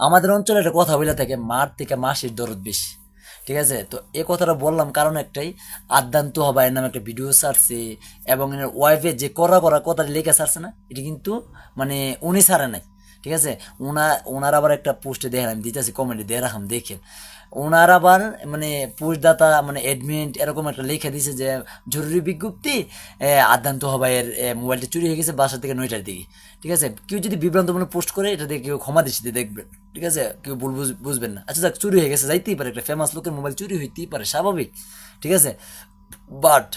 আমাদের অঞ্চলে একটা কথা বলে থাকে, মার থেকে মাসির দরদ বেশি। ঠিক আছে? তো এ কথাটা বললাম কারণ একটাই, আদ্যান্ত আদান্ত এর নামে একটা ভিডিও ছাড়ছে এবং এর ওয়াইফে যে করা করা কথা লেখা ছাড়ছে না, এটি কিন্তু মানে উনি ছাড়ে নাই। ঠিক আছে? ওনা ওনার আবার একটা পোস্টে দেখেন আমি দিতেছি কমেন্টে দিয়ে রাখাম দেখেন। ওনার আবার মানে পোস্টদাতা মানে অ্যাডমিট এরকম একটা লিখে দিছে যে জরুরি বিজ্ঞপ্তি এ, আদান্ত হবাইয়ের এ, মোবাইলটা চুরি হয়ে গেছে বাসা থেকে নয়টার দিকে। ঠিক আছে? কেউ যদি বিভ্রান্তমূলক পোস্ট করে এটা দিয়ে কেউ ক্ষমা দৃষ্টিতে দেখবেন। ঠিক আছে? কেউ ভুল বুঝ- বুঝবেন না। আচ্ছা যাক চুরি হয়ে গেছে যাইতেই পারে একটা ফেমাস লোকের মোবাইল চুরি হইতেই পারে স্বাভাবিক। ঠিক আছে? বাট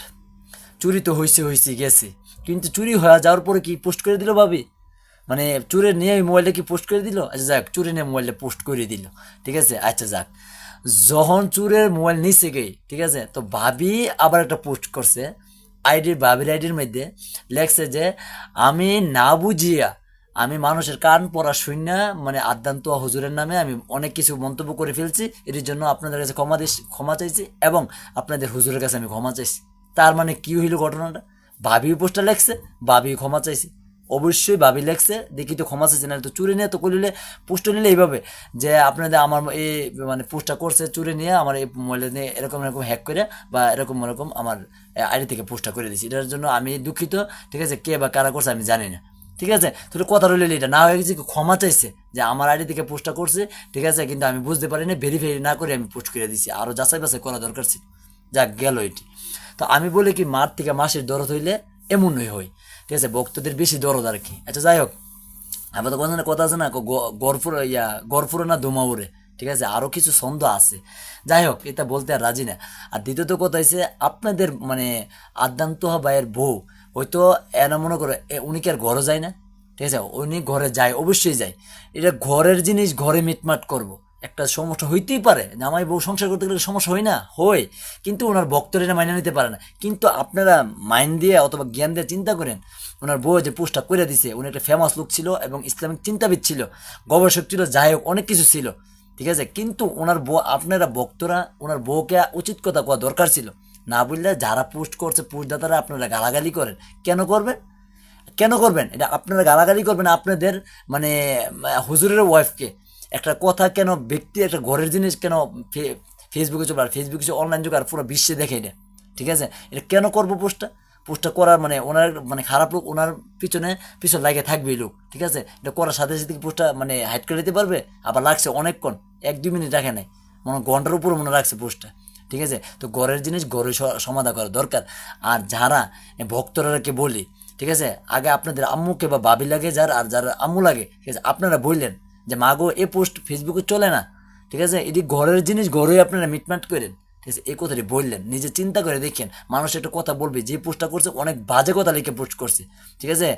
চুরি তো হয়েছে হয়েছে গেছে। কিন্তু চুরি হয়ে যাওয়ার পরে কি পোস্ট করে দিল ভাবি? মানে চুরে নিয়ে ওই মোবাইলটা কি পোস্ট করে দিল? আচ্ছা যাক, চুরে নিয়ে মোবাইলটা পোস্ট করে দিল, ঠিক আছে? আচ্ছা যাক। যখন চুরের মোবাইল নিচে গই ঠিক আছে? তো ভাবি আবার একটা পোস্ট করছে আইডির ভাবির আইডির মধ্যে। লেখছে যে, আমি না বুঝিয়া আমি মানুষের কান পড়া শূন্য মানে আদান্ত হুজুরের নামে আমি অনেক কিছু মন্তব্য করে ফেলছি, এটির জন্য আপনাদের কাছে ক্ষমা ক্ষমা চাইছি এবং আপনাদের হুজুরের কাছে আমি ক্ষমা চাইছি। তার মানে কি হইল ঘটনাটা? ভাবি পোস্টটা লেখছে ভাবি ক্ষমা চাইছি। অবশ্যই ভাবি লেখছে, দেখি তো ক্ষমা চাইছে না, তো চুরি নিয়ে তো করিলে পোস্ট নিলে এইভাবে যে আপনাদের আমার এই মানে পোস্টটা করছে চুরি নিয়ে আমার এই মোবাইল নিয়ে এরকম এরকম হ্যাক করে বা এরকম এরকম আমার আইডি থেকে পোস্টটা করে দিয়েছি। এটার জন্য আমি দুঃখিত, ঠিক আছে? কে বা কারা করছে আমি জানি না, ঠিক আছে? তোর কথা রইল এটা। না হয়ে গেছে ক্ষমা চাইছে যে আমার আইডি থেকে পোস্টটা করছে, ঠিক আছে? কিন্তু আমি বুঝতে পারিনি ভেরিফাই না করে আমি পোস্ট করে দিছি আরও যাচাই বাছাই করা দরকার ছিল। যাক, গেল এটি। তো আমি বলি কি, মার থেকে মাসের দরদ হইলে এমনই হয় ঠিক আছে, ভক্তদের বেশি দরদ আর কি। আচ্ছা যাই হোক। আমার তো কথা কথা আছে না? গ- গরপুর ইয়া গরপুরে না দুমাউরে ঠিক আছে আরও কিছু ছন্দ আছে। যাই হোক, এটা বলতে আর রাজি না। আর দ্বিতীয়ত কথা হচ্ছে আপনাদের মানে আদান্ত ভাইয়ের বউ, হয়তো এনা মনে করে উনি কি আর ঘরে যায় না? ঠিক আছে, উনি ঘরে যায়, অবশ্যই যায়। এটা ঘরের জিনিস, ঘরে মিটমাট করব। একটা সমস্যা হইতেই পারে। জামাই বউ সংসার করতে গেলে সমস্যা হয় না? হয়। কিন্তু ওনার ভক্তরা মাইনে নিতে পারে না। কিন্তু আপনারা মাইন্ড দিয়ে অথবা জ্ঞান দিয়ে চিন্তা করেন, ওনার বউ যে পোস্টটা করে দিছে, উনি একটা ফেমাস লোক ছিল এবং ইসলামিক চিন্তাবিদ ছিল, গবেষক ছিল, যাই হোক, অনেক কিছু ছিল। ঠিক আছে? কিন্তু ওনার বউ, আপনারা ভক্তরা, ওনার বউকে উচিত কথা কোয়া দরকার ছিল। না বললে যারা পোস্ট করছে, পোস্টদাতারা আপনারা গালাগালি করেন। কেন করবেন? কেন করবেন? এটা আপনারা গালাগালি করবেন আপনাদের মানে হুজুরের ওয়াইফকে একটা কথা কেন ব্যক্তি, একটা ঘরের জিনিস কেন ফেসবুকে চলে, আর ফেসবুকে অনলাইন যুগ, আর পুরো বিশ্বে দেখে এটা, ঠিক আছে? এটা কেন করব পোস্টটা? পোস্টটা করার মানে ওনার মানে খারাপ লোক ওনার পিছনে পিছনে লাগে থাকবে লোক, ঠিক আছে? এটা করার সাথে সাথে পোস্টটা মানে হাইড করে দিতে পারবে? আবার লাগছে অনেকক্ষণ, এক দুই মিনিট রাখে নাই, মনে ঘণ্টার উপর মনে রাখছে পোস্টটা, ঠিক আছে? তো ঘরের জিনিস ঘরে স- সমাধা করা দরকার। আর যারা ভক্তরাকে বলি, ঠিক আছে? আগে আপনাদের আম্মুকে বা বাবি লাগে যার, আর যার আম্মু লাগে, ঠিক আছে? আপনারা বললেন যে মাগো এ পোস্ট ফেসবুকে চলে না, ঠিক আছে? এটি ঘরের জিনিস ঘরে আপনারা মিটমাট করেন। ঠিক আছে? এই কথাটি বললেন, নিজে চিন্তা করে দেখেন, মানুষ একটা কথা বলবে, যে পোস্টটা করছে, অনেক বাজে কথা লিখে পোস্ট করছে। ঠিক আছে?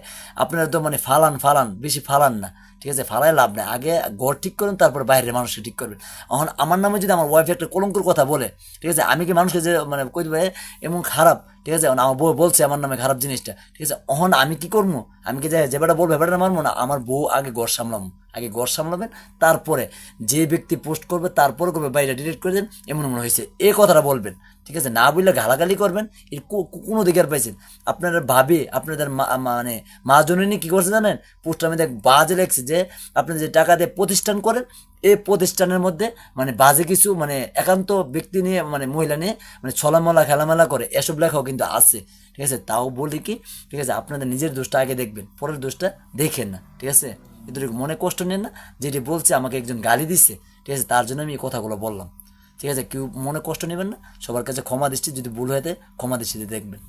আপনারা তো মানে ফালান ফালান, বেশি ফালান না। ঠিক আছে ফালাই লাভ নেই। আগে ঘর ঠিক করেন, তারপর বাইরের মানুষকে ঠিক করবেন। এখন আমার নামে যদি আমার ওয়াইফ একটা কলঙ্কর কথা বলে, ঠিক আছে, আমি কি মানুষকে যে মানে কই দেবে এমন খারাপ ঠিক আছে আমার বউ বলছে আমার নামে খারাপ জিনিসটা, ঠিক আছে অহন আমি কি করব? আমি কি যে বেটা বলব বেটা মারবো না? আমার বউ আগে ঘর সামলাম আগে ঘর সামলাবেন, তারপরে যে ব্যক্তি পোস্ট করবে, তারপরে করবে, বাইরে ডিলিট করে দেন, এমন মনে হয়েছে। এই কথাটা বলবেন, ঠিক আছে, না বললে গালাগালি করবেন, এর কোনো আর পাইছেন। আপনারা ভাবে, আপনাদের মানে মা জননী কি করছে জানেন? পোস্টার আমি দেখ, বাজে লেগছে যে আপনি যে টাকা দিয়ে প্রতিষ্ঠান করেন, এই প্রতিষ্ঠানের মধ্যে মানে বাজে কিছু মানে একান্ত ব্যক্তি নিয়ে মানে মহিলা নিয়ে মানে ছলামলা, খেলামেলা করে, এসব লেখাও কিন্তু আছে। ঠিক আছে? তাও বলি কি, ঠিক আছে, আপনাদের নিজের দোষটা আগে দেখবেন, পরের দোষটা দেখেন না। ঠিক আছে? কিন্তু মনে কষ্ট নেন না, যেটি বলছে আমাকে একজন গালি দিচ্ছে ঠিক আছে? তার জন্য আমি এই কথাগুলো বললাম। ঠিক আছে? কেউ মনে কষ্ট নেবেন না, সবার কাছে ক্ষমা দৃষ্টি, যদি ভুল হয়ে ক্ষমা দৃষ্টিতে দেখবেন।